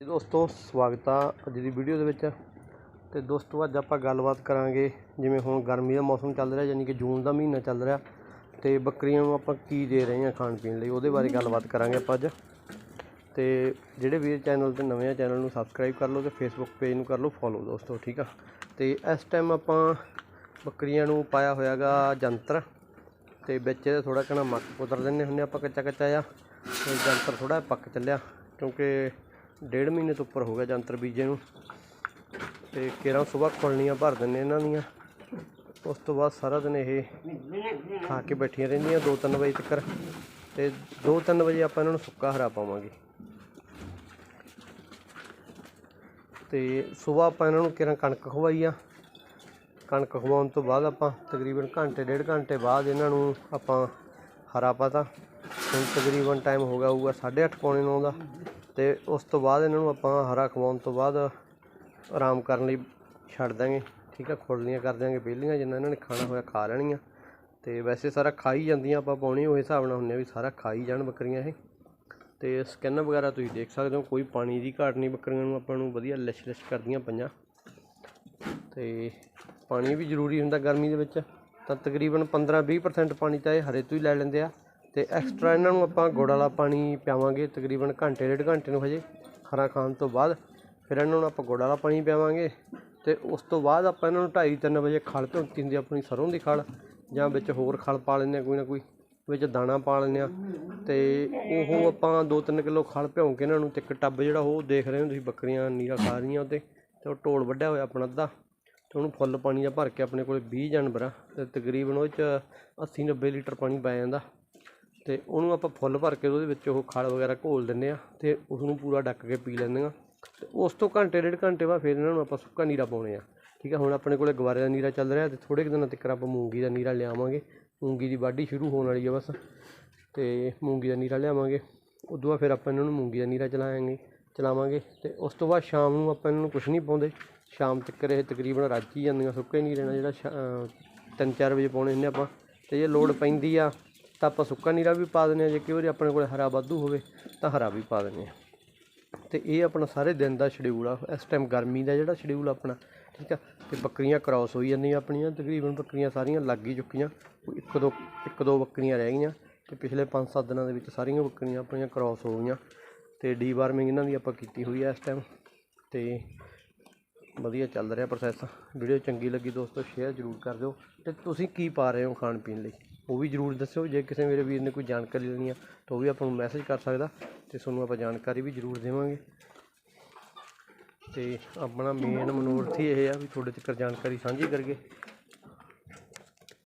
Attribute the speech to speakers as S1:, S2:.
S1: ਜੀ ਦੋਸਤੋ, ਸਵਾਗਤ ਆ ਅੱਜ ਦੀ ਵੀਡੀਓ ਦੇ ਵਿੱਚ। ਤੇ ਦੋਸਤੋ, ਅੱਜ ਆਪਾਂ ਗੱਲਬਾਤ ਕਰਾਂਗੇ ਜਿਵੇਂ ਹੁਣ ਗਰਮੀ ਦਾ ਮੌਸਮ ਚੱਲ ਰਿਹਾ, ਯਾਨੀ ਕਿ ਜੂਨ ਦਾ ਮਹੀਨਾ ਚੱਲ ਰਿਹਾ। ਤੇ ਬੱਕਰੀਆਂ ਨੂੰ ਆਪਾਂ ਕੀ ਦੇ ਰਹੇ ਹਾਂ ਖਾਣ ਪੀਣ ਲਈ, ਉਹਦੇ ਬਾਰੇ ਗੱਲਬਾਤ ਕਰਾਂਗੇ ਆਪਾਂ ਅੱਜ। ਤੇ ਜਿਹੜੇ ਵੀਰ ਚੈਨਲ ਤੇ ਨਵੇਂ ਆ, ਚੈਨਲ ਨੂੰ ਸਬਸਕ੍ਰਾਈਬ ਕਰ ਲਓ ਤੇ ਫੇਸਬੁੱਕ ਪੇਜ ਨੂੰ ਕਰ ਲਓ ਫੋਲੋ ਦੋਸਤੋ, ਠੀਕ ਆ? ਤੇ ਇਸ ਟਾਈਮ ਆਪਾਂ ਬੱਕਰੀਆਂ ਨੂੰ ਪਾਇਆ ਹੋਇਆਗਾ ਜੰਤਰ। ਤੇ ਵਿੱਚ ਇਹਦਾ ਥੋੜਾ ਕਣਾ ਮੱਕ ਕੁਤਰ ਦਿੰਨੇ ਹੁੰਨੇ ਆਪਾਂ ਕੱਚਾ ਕੱਚਾ ਆ ਤੇ ਜੰਤਰ ਥੋੜਾ ਪੱਕ ਚੱਲਿਆ, ਕਿਉਂਕਿ ਡੇਢ ਮਹੀਨੇ ਤੋਂ ਉੱਪਰ ਹੋ ਗਿਆ ਜੰਤਰ ਬੀਜੇ ਨੂੰ। ਤੇ ਕੇਰਾਂ ਸਵੇਰ ਖੁਲਣੀਆਂ ਭਰ ਦਿੰਨੇ ਇਹਨਾਂ ਦੀਆਂ। ਉਸ ਤੋਂ ਬਾਅਦ ਸਾਰਾ ਦਿਨ ਇਹ ਖਾ ਕੇ ਬੈਠੀਆਂ ਰਹਿੰਦੀਆਂ 2-3 ਵਜੇ ਤੱਕ ਤੇ 2-3 ਵਜੇ ਆਪਾਂ ਇਹਨਾਂ ਨੂੰ ਸੁੱਕਾ ਹਰਾ ਪਾਵਾਂਗੇ। ਤੇ ਸਵੇਰ ਆਪਾਂ ਇਹਨਾਂ ਨੂੰ ਕਿਰਾਂ ਕਣਕ ਖਵਾਈ ਆ। ਕਣਕ ਖਵਾਉਣ ਤੋਂ ਬਾਅਦ ਆਪਾਂ ਤਕਰੀਬਨ ਘੰਟੇ, ਡੇਢ ਘੰਟੇ ਬਾਅਦ ਇਹਨਾਂ ਨੂੰ ਆਪਾਂ ਹਰਾ ਪਾਤਾ। ਹੁਣ ਤਕਰੀਬਨ ਟਾਈਮ ਹੋ ਗਿਆ ਹੋਊਗਾ 8:30 ਪੌਣੇ 9 ਦਾ। ਅਤੇ ਉਸ ਤੋਂ ਬਾਅਦ ਇਹਨਾਂ ਨੂੰ ਆਪਾਂ ਹਰਾ ਖਵਾਉਣ ਤੋਂ ਬਾਅਦ ਆਰਾਮ ਕਰਨ ਲਈ ਛੱਡ ਦਾਂਗੇ ਠੀਕ ਆ, ਖੁਰਲੀਆਂ ਕਰ ਦਿਆਂਗੇ ਪਹਿਲੀਆਂ ਜਿੰਨਾ ਇਹਨਾਂ ਨੇ ਖਾਣਾ ਹੋਇਆ ਖਾ ਲੈਣਗੀਆਂ ਅਤੇ ਵੈਸੇ ਸਾਰਾ ਖਾ ਹੀ ਜਾਂਦੀਆਂ ਆਪਾਂ ਪਾਉਣੀ, ਉਹ ਹਿਸਾਬ ਨਾਲ ਹੁੰਦੇ ਆ ਵੀ ਸਾਰਾ ਖਾ ਹੀ ਜਾਣ ਬੱਕਰੀਆਂ ਇਹ। ਅਤੇ ਸਕਿਨ ਵਗੈਰਾ ਤੁਸੀਂ ਦੇਖ ਸਕਦੇ ਹੋ, ਕੋਈ ਪਾਣੀ ਦੀ ਘਾਟ ਨਹੀਂ ਬੱਕਰੀਆਂ ਨੂੰ, ਆਪਾਂ ਨੂੰ ਵਧੀਆ ਲਿਸ਼ ਲਿਸ਼ ਕਰਦੀਆਂ ਪਈਆਂ। ਅਤੇ ਪਾਣੀ ਵੀ ਜ਼ਰੂਰੀ ਹੁੰਦਾ ਗਰਮੀ ਦੇ ਵਿੱਚ। ਤਾਂ ਤਕਰੀਬਨ 15-20% ਪਾਣੀ ਤਾਂ ਇਹ ਹਰੇ ਤੋਂ ਹੀ ਲੈ ਲੈਂਦੇ ਆ। ਤੇ ਐਕਸਟਰਾ ਇਹਨਾਂ ਨੂੰ ਆਪਾਂ ਗੁੜ ਵਾਲਾ ਪਾਣੀ ਪਿਆਵਾਂਗੇ ਤਕਰੀਬਨ ਘੰਟੇ ਡੇਢ ਘੰਟੇ ਨੂੰ ਹਜੇ ਖਰਾ ਖਾਣ ਤੋਂ ਬਾਅਦ। ਫਿਰ ਇਹਨਾਂ ਨੂੰ ਆਪਾਂ ਗੁੜ ਵਾਲਾ ਪਾਣੀ ਪਿਆਵਾਂਗੇ ਤੇ ਉਸ ਤੋਂ ਬਾਅਦ ਆਪਾਂ ਇਹਨਾਂ ਨੂੰ 2:30-3 ਵਜੇ ਖਲ ਭੁੰਤੀ ਹੁੰਦੀ ਆਪਣੀ ਸਰੋਂ ਦੀ ਖਲ ਜਾਂ ਵਿੱਚ ਹੋਰ ਖਲ ਪਾ ਲੈਂਦੇ ਆ ਕੋਈ ਨਾ ਕੋਈ, ਵਿੱਚ ਦਾਣਾ ਪਾ ਲੈਂਦੇ ਆ ਤੇ ਉਹ ਆਪਾਂ 2-3 ਕਿਲੋ ਖਲ ਭਿਉਂ ਕੇ ਇਹਨਾਂ ਨੂੰ ਤੇ ਇੱਕ ਟੱਬ ਜਿਹੜਾ ਉਹ ਦੇਖ ਰਹੇ ਹੋ ਤੁਸੀਂ ਬੱਕਰੀਆਂ, ਨੀਰਾ ਖਾ ਰਹੀਆਂ ਉਹਤੇ ਤੇ ਉਹ ਢੋਲ ਵੱਢਿਆ ਹੋਇਆ ਆਪਣਾ ਅੱਧਾ ਤੇ ਉਹਨੂੰ ਫੁੱਲ ਪਾਣੀ ਦਾ ਭਰ ਕੇ ਆਪਣੇ ਕੋਲ 20 ਜਾਨਵਰ ਆ ਤੇ ਤਕਰੀਬਨ ਉਹ 'ਚ 80 90 ਲੀਟਰ ਪਾਣੀ ਪੈ ਜਾਂਦਾ। ਅਤੇ ਉਹਨੂੰ ਆਪਾਂ ਫੁੱਲ ਭਰ ਕੇ ਉਹਦੇ ਵਿੱਚ ਉਹ ਖਲ ਵਗੈਰਾ ਘੋਲ ਦਿੰਦੇ ਹਾਂ ਅਤੇ ਉਸਨੂੰ ਪੂਰਾ ਡੱਕ ਕੇ ਪੀ ਲੈਂਦੇ ਆ ਤੇ ਉਸ ਤੋਂ ਘੰਟੇ, ਡੇਢ ਘੰਟੇ ਬਾਅਦ ਫਿਰ ਇਹਨਾਂ ਨੂੰ ਆਪਾਂ ਸੁੱਕਾ ਨੀਰਾ ਪਾਉਂਦੇ ਹਾਂ। ਠੀਕ ਹੈ ਹੁਣ ਆਪਣੇ ਕੋਲ ਗਵਾਰੇ ਦਾ ਨੀਰਾ ਚੱਲ ਰਿਹਾ ਅਤੇ ਥੋੜ੍ਹੇ ਕੁ ਦਿਨਾਂ ਤੱਕ ਆਪਾਂ ਮੂੰਗੀ ਦਾ ਨੀਰਾ ਲਿਆਵਾਂਗੇ। ਮੂੰਗੀ ਦੀ ਵਾਢੀ ਸ਼ੁਰੂ ਹੋਣ ਵਾਲੀ ਆ ਬਸ। ਅਤੇ ਮੂੰਗੀ ਦਾ ਨੀਰਾ ਲਿਆਵਾਂਗੇ। ਉਦੋਂ ਬਾਅਦ ਫਿਰ ਆਪਾਂ ਇਹਨਾਂ ਨੂੰ ਮੂੰਗੀ ਦਾ ਨੀਰਾ ਚਲਾਵਾਂਗੇ ਚਲਾਵਾਂਗੇ ਅਤੇ ਉਸ ਤੋਂ ਬਾਅਦ ਸ਼ਾਮ ਨੂੰ ਆਪਾਂ ਇਹਨਾਂ ਨੂੰ ਕੁਛ ਨਹੀਂ ਪਾਉਂਦੇ। ਸ਼ਾਮ ਤੱਕ ਇਹ ਤਕਰੀਬਨ ਰੱਜ ਹੀ ਜਾਂਦੀਆਂ ਸੁੱਕੇ ਨੀਰੇ ਨਾਲ ਜਿਹੜਾ ਸ਼ਾ- ਤਿੰਨ ਚਾਰ ਵਜੇ ਪਾਉਣੇ ਹੁੰਦੇ ਆਪਾਂ। ਅਤੇ ਜੇ ਲੋੜ ਪੈਂਦੀ ਆ ਤਾਂ ਆਪਾਂ ਸੁੱਕਾ ਨੀਰਾ ਵੀ ਪਾ ਦਿੰਦੇ ਆ ਜੇ ਕਈ ਵਾਰੀ ਆਪਣੇ ਕੋਲ ਹਰਾ ਵਾਧੂ ਹੋਵੇ ਤਾਂ ਹਰਾ ਵੀ ਪਾ ਦਿੰਦੇ ਆ ਤੇ ਇਹ ਆਪਣਾ ਸਾਰੇ ਦਿਨ ਦਾ ਸ਼ਡਿਊਲ ਆ, ਇਸ ਟਾਈਮ ਗਰਮੀ ਦਾ ਜਿਹੜਾ ਸ਼ਡਿਊਲ ਆਪਣਾ, ਠੀਕ ਆ? ਤੇ ਬੱਕਰੀਆਂ ਕ੍ਰਾਸ ਹੋਈ ਜਾਂਦੀਆਂ ਆਪਣੀਆਂ, ਤਕਰੀਬਨ ਬੱਕਰੀਆਂ ਸਾਰੀਆਂ ਲੱਗ ਹੀ ਚੁੱਕੀਆਂ ਇੱਕ ਦੋ ਇੱਕ ਦੋ ਬੱਕਰੀਆਂ ਰਹਿ ਗਈਆਂ ਤੇ ਪਿਛਲੇ 5-7 ਦਿਨਾਂ ਦੇ ਵਿੱਚ ਸਾਰੀਆਂ ਬੱਕਰੀਆਂ ਆਪਣੀਆਂ ਕ੍ਰਾਸ ਹੋ ਗਈਆਂ। ਤੇ ਡੀਵਾਰਮਿੰਗ ਇਹਨਾਂ ਦੀ ਆਪਾਂ ਕੀਤੀ ਹੋਈ ਆ ਇਸ ਟਾਈਮ ਤੇ ਵਧੀਆ ਚੱਲ ਰਿਹਾ ਪ੍ਰੋਸੈਸ ਵੀਡੀਓ ਚੰਗੀ ਲੱਗੀ ਦੋਸਤੋ ਸ਼ੇਅਰ ਜ਼ਰੂਰ ਕਰ ਦਿਓ। ਤੇ ਤੁਸੀਂ ਕੀ ਪਾ ਰਹੇ ਹੋ ਖਾਣ ਪੀਣ ਲਈ? ਉਹ ਵੀ ਜ਼ਰੂਰ ਦੱਸਿਓ, ਜੇ ਕਿਸੇ ਮੇਰੇ ਵੀਰ ਨੇ ਕੋਈ ਜਾਣਕਾਰੀ ਲੈਣੀ ਆ, ਤਾਂ ਉਹ ਵੀ ਆਪਾਂ ਨੂੰ ਮੈਸੇਜ ਕਰ ਸਕਦਾ ਅਤੇ ਤੁਹਾਨੂੰ ਆਪਾਂ ਜਾਣਕਾਰੀ ਵੀ ਜ਼ਰੂਰ ਦੇਵਾਂਗੇ। ਅਤੇ ਆਪਣਾ ਮੇਨ ਮਨੋਰਥ ਹੀ ਇਹ ਆ ਵੀ ਤੁਹਾਡੇ ਤੱਕ ਜਾਣਕਾਰੀ ਸਾਂਝੀ ਕਰੀਏ